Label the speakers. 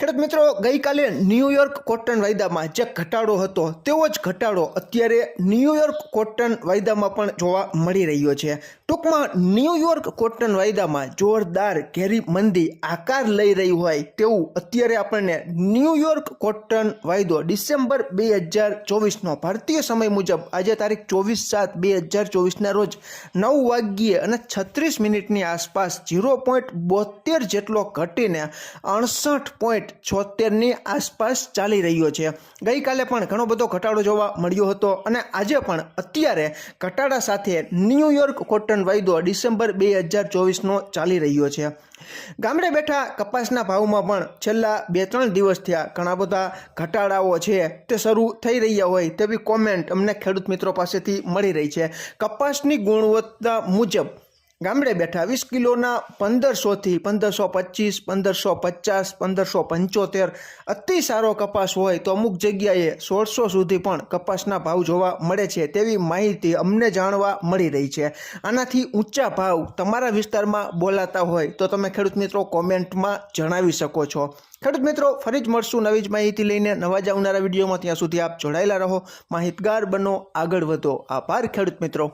Speaker 1: ખેડૂત મિત્રો, ગઈકાલે ન્યૂયોર્ક કોટન વાયદામાં જે ઘટાડો હતો, તેવો જ ઘટાડો અત્યારે ન્યૂયોર્ક કોટન વાયદામાં પણ જોવા મળી રહ્યો છે. ટૂંકમાં ન્યૂયોર્ક કોટન વાયદામાં જોરદાર ઘેરી મંદી આકાર લઈ રહી હોય તેવું અત્યારે આપણને ન્યૂયોર્ક કોટન વાયદો ડિસેમ્બર બે હજાર ચોવીસનો ભારતીય સમય મુજબ આજે તારીખ ચોવીસ સાત બે હજાર ચોવીસના રોજ નવ વાગ્યે અને છત્રીસ મિનિટની આસપાસ ઝીરો પોઈન્ટ બોતેર જેટલો ઘટીને અડસઠ પોઈન્ટ છોતેરની આસપાસ ચાલી રહ્યો છે. ગઈકાલે પણ ઘણો બધો ઘટાડો જોવા મળ્યો હતો અને આજે પણ અત્યારે ઘટાડા સાથે ન્યૂયોર્ક કોટન વાયદો ડિસેમ્બર બે હજાર ચોવીસનો ચાલી રહ્યો છે. ગામડે બેઠા કપાસના ભાવમાં પણ છેલ્લા બે ત્રણ દિવસ થયા ઘણા બધા ઘટાડાઓ છે. તે શરૂ થઈ રહ્યા હોય તેવી કોમેન્ટ અમને ખેડૂત મિત્રો પાસેથી મળી રહી છે. કપાસની ગુણવત્તા મુજબ ગામડે બેઠા વીસ કિલોના પંદરસોથી પંદરસો પચીસ પંદરસો પચાસ પંદરસો પંચોતેર અતિ સારો કપાસ હોય તો અમુક જગ્યાએ સોળસો સુધી પણ કપાસના ભાવ જોવા મળે છે તેવી માહિતી અમને જાણવા મળી રહી છે. આનાથી ઊંચા ભાવ તમારા વિસ્તારમાં બોલાતા હોય તો તમે ખેડૂત મિત્રો કોમેન્ટમાં જણાવી શકો છો. ખેડૂત મિત્રો, ફરી જ મળશું નવી જ માહિતી લઈને. નવા જ આવનારા વિડીયોમાં ત્યાં સુધી આપ જોડાયેલા રહો. માહિતગાર બનો, આગળ વધો. આભાર ખેડૂત મિત્રો.